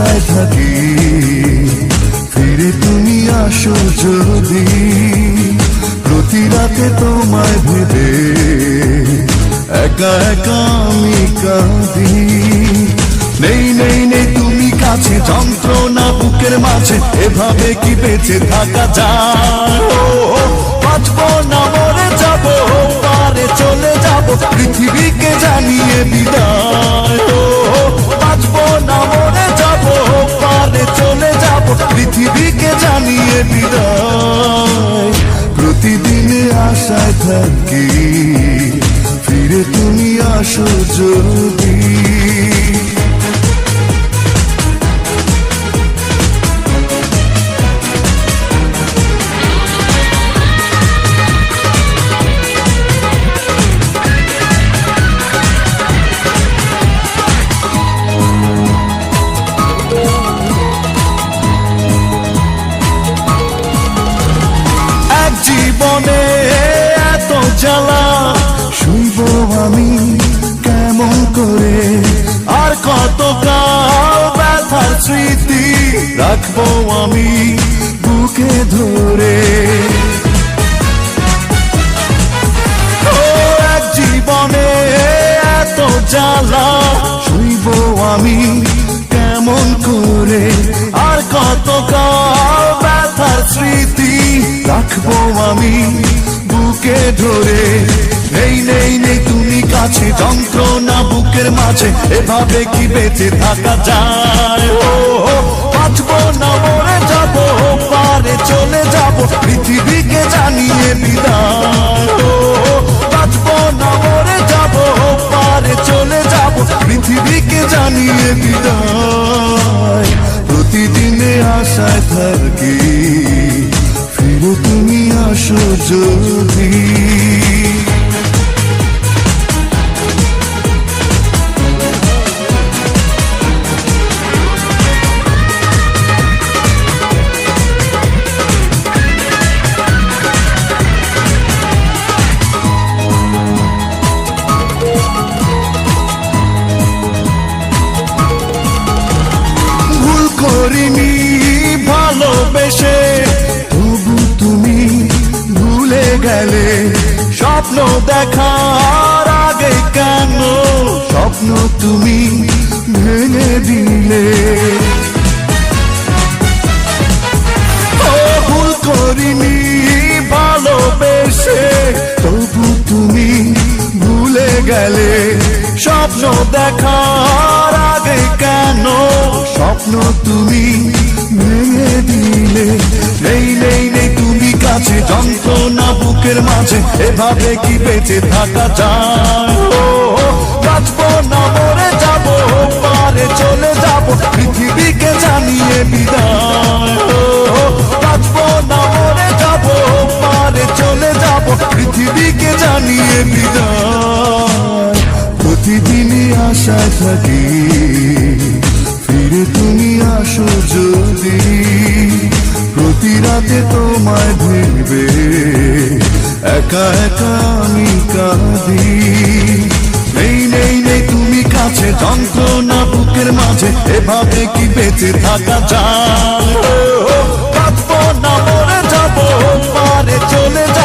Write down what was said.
আশায় থাকি। ফিরে তুমি আসো যদি। প্রতি রাতে তোমায় ভেবে একা একা আমি কাঁদি। নেই নেই নেই, তুমি কাছে, যন্ত্রণা বুকের মাঝে, এভাবে কি বেঁচে থাকা যায়? বাঁচবো না, মরে যাব, পারে চলে যাব, পৃথিবীকে জানিয়ে বিদায়। আশায় থাকি। ফিরে তুমি আসো যদি। আমি কেমন করে আর কত কাল ব্যথার স্মৃতি রাখব আমি বুকে ধরে? জীবনে এত জ্বালা, শুইব আমি কেমন করে? আর কত কাল ব্যথার স্মৃতি রাখব আমি বুকে ধরে? নেই নেই নেই তুমি কাছে যন্ত্রণা বুকের মাঝে এভাবে কি বেঁচে থাকা যায়? ও বাঁচবো না মরে যাব পারে চলে যাব পৃথিবীকে জানিয়ে বিদায়। ও, বাঁচবো না মরে যাব পারে চলে যাব পৃথিবীকে জানিয়ে বিদায়। প্রতিদিনে আশায় থাকি ফিরে তুমি আসো যদি। ভালোবেসে তবু তুমি ভুলে গেলে। স্বপ্ন দেখার আগে কেন? স্বপ্ন তুমি ভেঙে দিলে। ও ভুল করিনি ভালোবেসে, তবু তুমি ভুলে গেলে। স্বপ্ন দেখার আগে কেন? স্বপ্ন তুমি এভাবে কি বেঁচে থাকা যায়? বাঁচবো না, মরে যাব, পারে চলে যাব, পৃথিবীকে জানিয়ে বিদায়। বাঁচবো না, মরে যাব, পারে চলে যাব, পৃথিবীকে জানিয়ে বিদায়। প্রতিদিনই আশায় থাকি, ফিরে তুমি আসো যদি। প্রতি রাতে তোমায় ভেবে একা একা আমি কাঁদি। নেই নেই নেই, তুমি কাছে, যন্ত্রণা বুকের মাঝে, এভাবে কি বেঁচে থাকা যায়? কাঁদবো না, মরে যাব, পারে চলে যাব